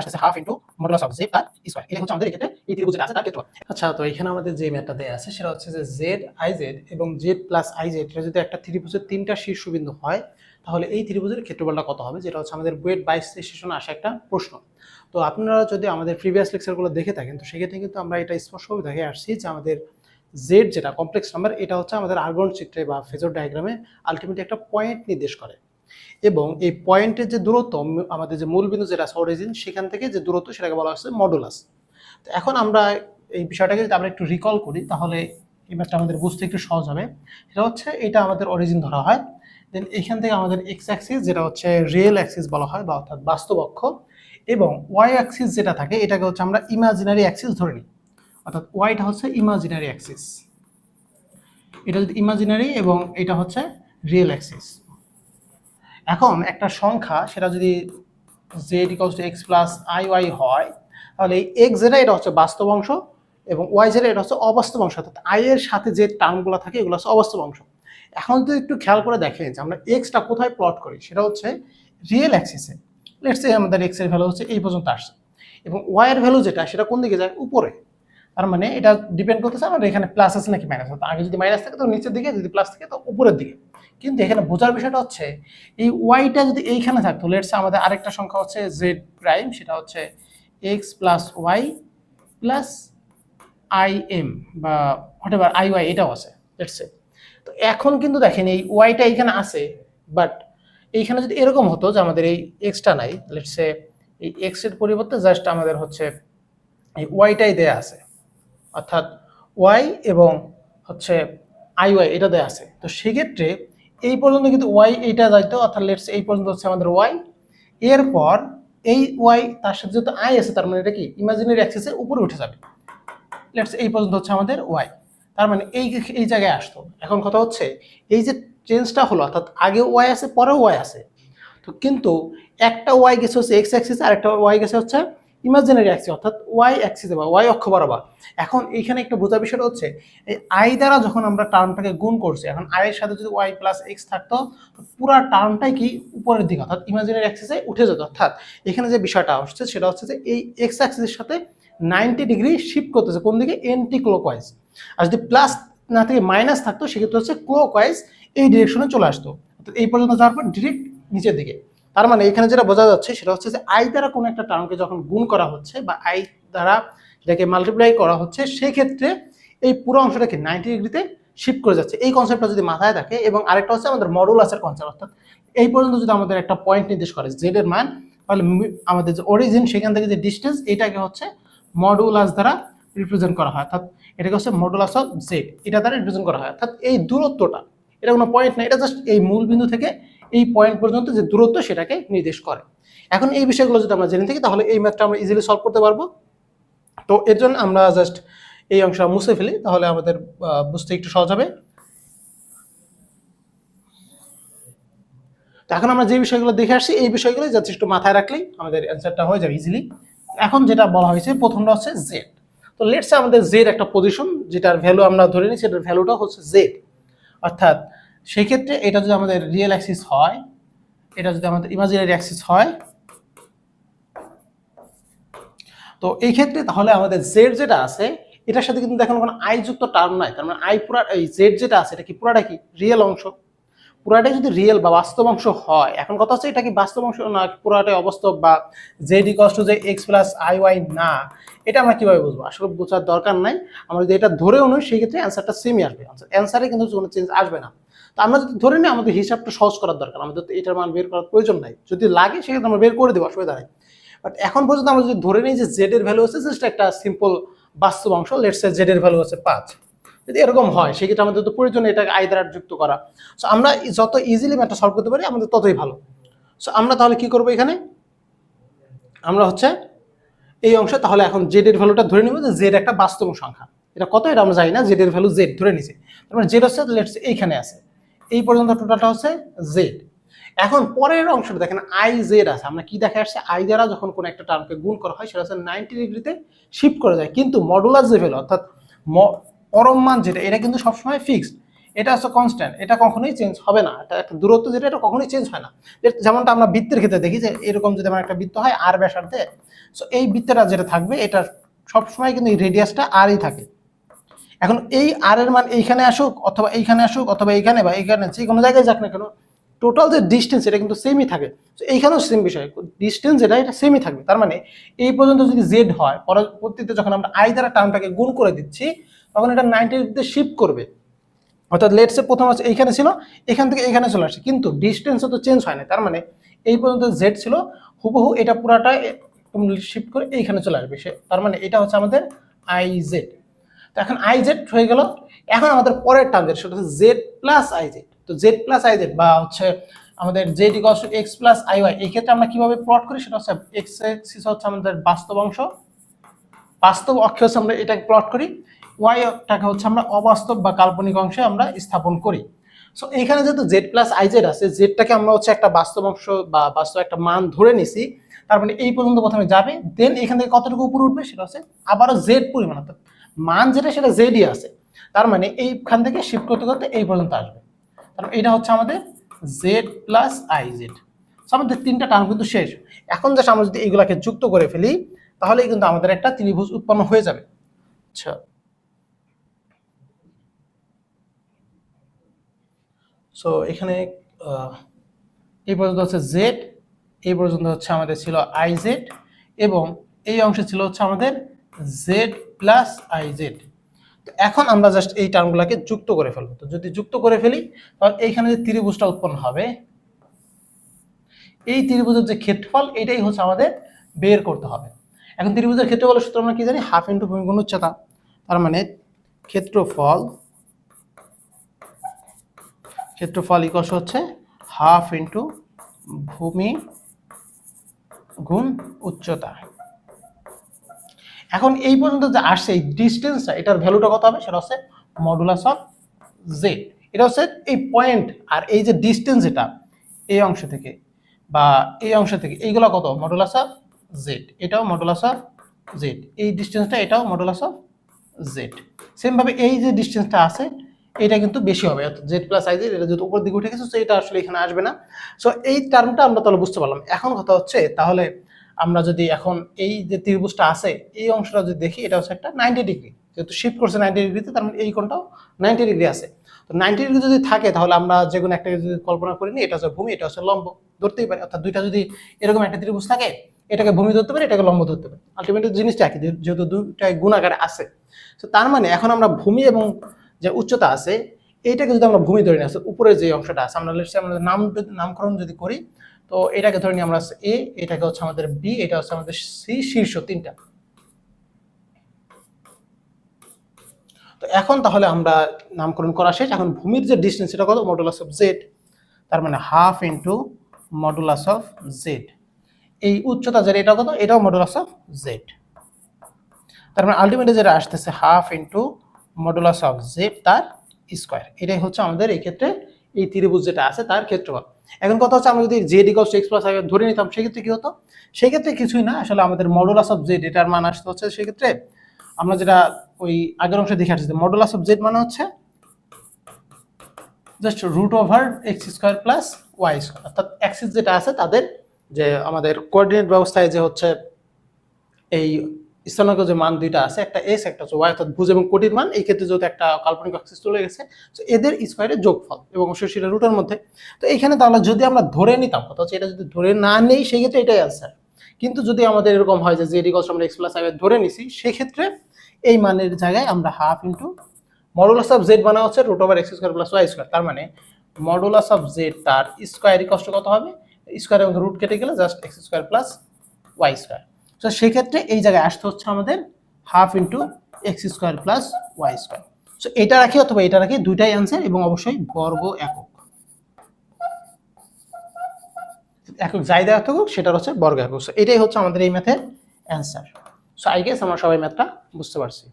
আসছে হাফ আমাদের আচ্ছা তো এখানে আমাদের যে আছে, সেটা হচ্ছে যে জেড আই জেড এবং জেড প্লাস আই জেড এটা যদি একটা তিনটা শীর্ষবিন্দু হয়, তাহলে এই ত্রিভুজের ক্ষেত্রফলটা কত হবে? যেটা হচ্ছে আমাদের বুয়েট বাইশ আসা একটা প্রশ্ন। তো আপনারা যদি আমাদের প্রিভিয়াস লেকচারগুলো দেখে থাকেন, তো সেক্ষেত্রে কিন্তু আমরা এটা স্পষ্টভাবে দেখে আসছি যে আমাদের জেড যেটা কমপ্লেক্স নাম্বার এটা হচ্ছে আমাদের আর্গন চিত্রে বা ফেজর ডায়াগ্রামে আলটিমেটলি একটা পয়েন্ট নির্দেশ করে। এবং এই পয়েন্টের যে দূরত্ব আমাদের যে মূল বিন্দু যেটা আছে অরিজিন সেখান থেকে যে দূরত্ব সেটাকে বলা হচ্ছে মডুলাস তো এখন আমরা এই বিষয়টাকে যদি আমরা একটু রিকল করি, তাহলে এই আমাদের বুঝতে একটু সহজ হবে। সেটা হচ্ছে এটা আমাদের অরিজিন ধরা হয়। দেন এখান থেকে আমাদের এক্স অ্যাক্সিস যেটা হচ্ছে রিয়েল অ্যাক্সিস বলা হয় বা অর্থাৎ বাস্তব অক্ষ এবং ওয়াই অ্যাক্সিস যেটা থাকে, এটাকে হচ্ছে আমরা ইমাজিনারি অ্যাক্সিস ধরে নিই। অর্থাৎ ওয়াইটা হচ্ছে ইমাজিনারি অ্যাক্সিস এটা ইমাজিনারি এবং এটা হচ্ছে রিয়েল অ্যাক্সিস এখন একটা সংখ্যা, সেটা যদি z equals two x plus i y হয়, তাহলে এই এক্স যেটা এটা হচ্ছে বাস্তব অংশ এবং ওয়াই যেটা এটা হচ্ছে অবাস্তব অংশ। অর্থাৎ আই এর সাথে যে টার্মগুলো থাকে, এগুলো হচ্ছে অবাস্তব অংশ। এখন যদি একটু খেয়াল করে দেখেন যে আমরা এক্সটা কোথায় প্লট করি, সেটা হচ্ছে রিয়েল অ্যাক্সিসে লেটস আমাদের এক্সের ভ্যালু হচ্ছে এই পর্যন্ত আসছে। এবং ওয়াই এর ভ্যালু যেটা, সেটা কোন দিকে যায়? উপরে। তার মানে এটা ডিপেন্ড করতেছে আমাদের এখানে প্লাস আছে নাকি মাইনাস আছে। আগে যদি মাইনাস থাকে, তো নিচের দিকে, যদি প্লাস থাকে, তো উপরের দিকে। কিন্তু এখানে বোঝার বিষয়টা হচ্ছে, এই ওয়াইটা যদি এইখানে থাকতো লেটস আমাদের আরেকটা সংখ্যা হচ্ছে জেড প্রাইম সেটা হচ্ছে x plus y plus i m বা হোয়াট এভার আই ওয়াই এটাও আছে লেটসে তো এখন কিন্তু দেখেন এই ওয়াইটা এইখানে আছে বাট এইখানে যদি এরকম হতো যে আমাদের এই এক্সটা নাই লেটসে এই এক্সের পরিবর্তে জাস্ট আমাদের হচ্ছে এই ওয়াইটাই দেয়া আছে, অর্থাৎ ওয়াই এবং হচ্ছে আই ওয়াই এটা দেয়া আছে। তো সেক্ষেত্রে এই পর্যন্ত কিন্তু ওয়াই এইটা যাইতো, অর্থাৎ লেটস এই পর্যন্ত হচ্ছে আমাদের ওয়াই এরপর এই ওয়াই তার সাথে যেহেতু আই আছে, তার মানে এটা কি? ইমাজিনারি অ্যাক্সেসের উপরে উঠে যাবে। লেটস এই পর্যন্ত হচ্ছে আমাদের ওয়াই তার মানে এই এই জায়গায় আসতো। এখন কথা হচ্ছে, এই যে চেঞ্জটা হলো, অর্থাৎ আগে ওয়াই আছে, পরেও ওয়াই আছে। তো কিন্তু একটা ওয়াই গেছে হচ্ছে এক্স অ্যাক্সিস আর একটা ওয়াই গেছে হচ্ছে ইমাজিনারি অ্যাক্সিস অর্থাৎ ওয়াই অ্যাক্সিসে বা ওয়াই অক্ষ বরাবর। এখন এইখানে একটা বোঝার বিষয়টা হচ্ছে, এই আই দ্বারা যখন আমরা টার্মটাকে গুণ করছি, এখন আই এর সাথে যদি ওয়াই প্লাস এক্স থাকতো পুরো টার্মটাই কি উপরের দিকে, অর্থাৎ ইমাজিনারি অ্যাক্সিসে উঠে যেত। অর্থাৎ এখানে যে বিষয়টা আসছে, সেটা হচ্ছে যে এই এক্স অ্যাক্সিসের সাথে নাইনটি ডিগ্রি শিফট করতেছে, কোন দিকে? এন্টি ক্লোকওয়াইজ আর যদি প্লাস না থেকে মাইনাস থাকতো, সেক্ষেত্রে হচ্ছে ক্লোকওয়াইজ এই ডিরেকশনে চলে আসতো। এই পর্যন্ত যাওয়ার পর ডিরেক্ট নিচের দিকে। তার মানে এখানে যেটা বোঝা যাচ্ছে সেটা হচ্ছে যে আই দ্বারা কোনো একটা টার্মকে যখন গুণ করা হচ্ছে বা আই দ্বারা এটাকে মাল্টিপ্লাই করা হচ্ছে, সেক্ষেত্রে এই পুরো অংশটাকে নাইনটি ডিগ্রিতে শিফট করে যাচ্ছে। এই কনসেপ্টটা যদি মাথায় থাকে এবং আরেকটা হচ্ছে আমাদের মডুলাসের কনসেপ্ট অর্থাৎ এই পর্যন্ত যদি আমাদের একটা পয়েন্ট নির্দেশ করে জেড এর মান, তাহলে আমাদের যে অরিজিন সেখান থেকে যে ডিস্টেন্স এটাকে হচ্ছে মডুলাস দ্বারা রিপ্রেজেন্ট করা হয়। অর্থাৎ এটাকে হচ্ছে মডুলাস অফ জেড এটা দ্বারা রিপ্রেজেন্ট করা হয়। অর্থাৎ এই দূরত্বটা, এটা কোনো পয়েন্ট না, এটা জাস্ট এই মূল বিন্দু থেকে এই পয়েন্ট পর্যন্ত যে দূরত্ব সেটাকে নির্দেশ করে। এখন এই বিষয়গুলো যদি আমরা জেনে থাকি, তাহলে এই ম্যাথটা আমরা ইজিলি সলভ করতে পারব। তো এর জন্য আমরা জাস্ট এই অংশটা মুছে ফেলি, তাহলে আমাদের বুঝতে একটু সহজ হবে। এখন আমরা যে বিষয়গুলো দেখে আসছি, এই বিষয়গুলো যথেষ্ট মাথায় রাখলেই আমাদের অ্যান্সারটা হয়ে যাবে ইজিলি এখন যেটা বলা হয়েছে, প্রথমটা হচ্ছে জেড তো লেটসে আমাদের জেড একটা পজিশন যেটার ভ্যালু আমরা ধরে নিই, সেটার ভ্যালুটা হচ্ছে জেড অর্থাৎ সেই ক্ষেত্রে এটা যদি আমাদের রিয়েল অ্যাক্সিস হয়, এটা যদি আমাদের ইমাজিনারি অ্যাক্সিস হয়, তো এই ক্ষেত্রে তাহলে আমাদের জেড যেটা আছে, এটার সাথে কিন্তু দেখেন কোনো আই যুক্ত টার্ম নাই। তার মানে আই পুরা এই জেড যেটা আছে, এটা কি পুরাটা কি? রিয়েল অংশ। পুরাটাই যদি রিয়েল বা বাস্তব অংশ হয়, এখন কথা হচ্ছে এটা কি বাস্তব অংশ না পুরাটাই অবাস্তব বা জেড ইকস টু যে এক্স প্লাস আই ওয়াই না? এটা আমরা কীভাবে বুঝব? আসলে বোঝার দরকার নাই। আমরা যদি এটা ধরেও নই, সেই ক্ষেত্রে অ্যান্সারটা সেমই আসবে। অ্যান্সারে কিন্তু কোনো চেঞ্জ আসবে না। তো আমরা যদি ধরে নিই আমাদের হিসাবটা সহজ করার দরকার, আমাদের তো এটার মান বের করার প্রয়োজন নাই। যদি লাগে সেক্ষেত্রে আমরা বের করে দেবো, অসুবিধা নেই। বাট এখন পর্যন্ত আমরা যদি ধরে নিই যে জেড এর ভ্যালু হচ্ছে জাস্ট একটা সিম্পল বাস্তব অংশ লেটস জেড এর ভ্যালু হচ্ছে পাঁচ। যদি এরকম হয়, সেক্ষেত্রে আমাদের তো প্রয়োজন এটাকে আই দ্বারা যুক্ত করা। সো আমরা যত ইজিলি ম্যাথটা সলভ করতে পারি, আমাদের ততই ভালো। সো আমরা তাহলে কি করব এখানে? আমরা হচ্ছে এই অংশে, তাহলে এখন জেড এর ভ্যালুটা ধরে নিব যে জেড একটা বাস্তব সংখ্যা। এটা কত? এটা আমরা জানি না জেড এর ভ্যালু জেড ধরে নিছে। তার মানে জেড হচ্ছে লেটস এইখানে আছে। এই পর্যন্ত টোটালটা হচ্ছে জেড এখন পরের অংশটা দেখেন আই জেড আছে। আমরা কি দেখে আসছে? আই দ্বারা যখন কোনো একটা টার্মকে গুণ করা হয়, সেটা হচ্ছে নাইনটি ডিগ্রিতে শিফট করা যায়। কিন্তু মডুলার যে অর্থাৎ পরম মান যেটা, এটা কিন্তু সবসময় ফিক্সড এটা হচ্ছে কনস্ট্যান্ট এটা কখনোই চেঞ্জ হবে না। এটা একটা দূরত্ব যেটা, এটা কখনোই চেঞ্জ হয় না। যেমনটা আমরা বৃত্তের ক্ষেত্রে দেখি যে, এরকম যদি আমার একটা বৃত্ত হয় আর ব্যাসার্ধে সো এই বৃত্তটা যেটা থাকবে এটা সবসময় কিন্তু এই রেডিয়াসটা আরই থাকে। এখন এই আর এর মান এইখানে আসুক অথবা এইখানে আসুক অথবা এইখানে বা এইখানে, যে কোনো জায়গায় যাক না কেন টোটাল যে ডিস্টেন্স এটা কিন্তু সেমই থাকে। তো এইখানেও সেম বিষয়। ডিস্টেন্স যেটা এটা সেমই থাকবে। তার মানে এই পর্যন্ত যদি জেড হয়, পরবর্তীতে যখন আমরা আই দ্বারা টার্মটাকে গুণ করে দিচ্ছি, তখন এটা নাইনটি ডিগ্রিতে শিফট করবে। অর্থাৎ লেটসে প্রথম আছে এইখানে ছিল, এখান থেকে এখানে চলে আসছে। কিন্তু ডিস্টেন্সও তো চেঞ্জ হয় না। তার মানে এই পর্যন্ত জেড ছিল, হুবহু এটা পুরাটা শিফট করে এইখানে চলে আসবে। সে তার মানে এটা হচ্ছে আমাদের আই জেড তো এখন আই জেড হয়ে গেল। এখন আমাদের পরের টার্ম যেটা সেটা হচ্ছে জেড প্লাস আই জেড তো জেড প্লাস আই জেড বা হচ্ছে আমাদের z equals x plus i y এই ক্ষেত্রে আমরা কীভাবে প্লট করি? সেটা হচ্ছে এক্স এক্সিস হচ্ছে আমাদের বাস্তব অংশ। বাস্তব অক্ষে হচ্ছে আমরা এটাকে প্লট করি। ওয়াইটাকে হচ্ছে আমরা অবাস্তব বা কাল্পনিক অংশে আমরা স্থাপন করি। সো এখানে যেহেতু জেড প্লাস আই জেড আছে জেডটাকে আমরা হচ্ছে একটা বাস্তব অংশ বা বাস্তব একটা মান ধরে নিছি। তার মানে এই পর্যন্ত প্রথমে যাবে। দেন এখান থেকে কতটুকু উপরে উঠবে সেটা হচ্ছে আবারও জেড পরিমাণ অর্থাৎ মান যেটা সেটা জেডই আছে। তার মানে এইখান থেকে শিফট করতে করতে এই পর্যন্ত আসবে। কারণ মানে এটা হচ্ছে আমাদের জেড প্লাস আই জেড আমাদের তিনটা টার্ম কিন্তু শেষ। এখন জাস্ট আমরা যদি এইগুলাকে যুক্ত করে ফেলি, তাহলেই কিন্তু আমাদের একটা ত্রিভুজ উৎপন্ন হয়ে যাবে। আচ্ছা। সো এখানে এই পর্যন্ত হচ্ছে জেড এই পর্যন্ত হচ্ছে আমাদের ছিল আই জেড এবং এই অংশে ছিল হচ্ছে আমাদের জেড প্লাস আই জেড তো এখন আমরা জাস্ট এই টার্মগুলোকে যুক্ত করে ফেলব। তো যদি যুক্ত করে ফেলি, তাহলে এইখানে যে ত্রিভুজটা উৎপন্ন হবে, এই ত্রিভুজের যে ক্ষেত্রফল, এটাই হচ্ছে আমাদের বের করতে হবে। এখন ত্রিভুজের ক্ষেত্রফলের সূত্র আমরা কি জানি? হাফ ইন্টু ভূমি গুণ উচ্চতা। তার মানে ক্ষেত্রফল ক্ষেত্রফল ইকস হচ্ছে হাফ ইন্টু ভূমি গুণ উচ্চতা। এখন এই পর্যন্ত যে আসছে, এই ডিস্টেন্সটা এটার ভ্যালুটা কত হবে? সেটা হচ্ছে মডুলাস অফ জেড এটা হচ্ছে এই পয়েন্ট আর এই যে ডিস্টেন্স এটা, এই অংশ থেকে বা এই অংশ থেকে, এইগুলো কত? মডুলাস অফ জেড এটাও মডুলাস অফ জেড এই ডিস্টেন্সটা এটাও মডুলাস অফ জেড সেমভাবে এই যে ডিস্টেন্সটা আছে, এটা কিন্তু বেশি হবে। জেড প্লাস আই জেড এটা যদি উপর দিকে উঠে গেছে, তো এটা আসলে এখানে আসবে না। সো এই টার্মটা আমরা তাহলে বুঝতে পারলাম। এখন কথা হচ্ছে, তাহলে আমরা যদি এখন এই যে ত্রিভুজটা আছে, এই অংশটা যদি দেখি, এটা হচ্ছে একটা নাইনটি ডিগ্রি যেহেতু শিফট করছে নাইনটি ডিগ্রিতে তার মানে এই কোণটাও নাইনটি ডিগ্রি আছে। তো নাইনটি ডিগ্রি যদি থাকে, তাহলে আমরা যে কোনো একটা যদি কল্পনা করি নি এটা হচ্ছে ভূমি, এটা হচ্ছে লম্ব, ধরতেই পারি। অর্থাৎ দুইটা যদি এরকম একটা ত্রিভুজ থাকে, এটাকে ভূমি ধরতে পারি, এটাকে লম্ব ধরতে পারি। আলটিমেটলি জিনিসটা একই যেহেতু দুইটাই গুণাকারে আছে। তো তার মানে এখন আমরা ভূমি এবং যে উচ্চতা আছে, এইটাকে যদি আমরা ভূমি ধরে নিই উপরে যে অংশটা আছে, আমরা নাম নামকরণ যদি করি তো এটাকে ধরে নিই আমরা এ এটাকে হচ্ছে আমাদের বি এটা হচ্ছে আমাদের সি শীর্ষ তিনটা। তো এখন তাহলে আমরা নামকরণ করা শেষ। এখন ভূমির যে ডিস্টেন্স সেটা কত? মডুলাস অফ জেড তার মানে half into modulus of z এই উচ্চতা যেটা এটা কত? এটাও মডুলাস অফ জেড তার মানে আলটিমেটলি যেটা আসতেছে half into modulus of z তার স্কোয়ার এটাই হচ্ছে আমাদের এই ক্ষেত্রে এই ত্রিভুজ যেটা আছে, তার ক্ষেত্রফল। এখন কথা হচ্ছে, আমরা যদি জেড ইকস এক্স প্লাস ধরে নিতাম, সেক্ষেত্রে কি হতো? সেক্ষেত্রে কিছুই না। আসলে আমাদের মডুলাস অফ জেড এটার মান আসতে হচ্ছে, সেক্ষেত্রে আমরা যেটা ওই আগের অংশে দেখে আসছি মডুলাস অফ জেড মানে হচ্ছে just root over x square plus y square অর্থাৎ অ্যাক্সিস যেটা আছে, তাদের যে আমাদের কোঅর্ডিনেট ব্যবস্থায় যে হচ্ছে এই স্থানাঙ্ক যে মান দুইটা আছে, একটা এস একটা হচ্ছে ওয়াই অর্থাৎ ভুজ এবং কোটির মান। এই ক্ষেত্রে যেহেতু একটা কাল্পনিক অ্যাক্সিস চলে গেছে, তো এদের স্কোয়ারের যোগফল এবং অবশ্যই সেটা রুটের মধ্যে। তো এখানে তাহলে যদি আমরা ধরে নিতাম কথা হচ্ছে এটা যদি ধরে না নেই, সেই ক্ষেত্রে এটাই আনসার কিন্তু যদি আমাদের এরকম হয় যে ইকস আমরা এক্স প্লাস আগে ধরে নিছি সেক্ষেত্রে এই মানের জায়গায় আমরা half into modulus of z মানে হচ্ছে root over x square plus y square তার মানে মডুলাস অফ জেড তার স্কোয়ার কষ্ট কত হবে? স্কোয়ার এবং রুট কেটে গেলে just x square plus y square তো সেক্ষেত্রে এই জায়গায় আসতে হচ্ছে আমাদের half into x square plus y square so এটা রাখি অথবা এটা রাখি দুইটাই অ্যান্সার এবং অবশ্যই বর্গ একক। একক যাই দেওয়া থাকুক সেটার হচ্ছে বর্গ একক। সো এটাই হচ্ছে আমাদের এই ম্যাথের অ্যান্সার সো আই গেস আমরা সবাই ম্যাথটা বুঝতে পারছি।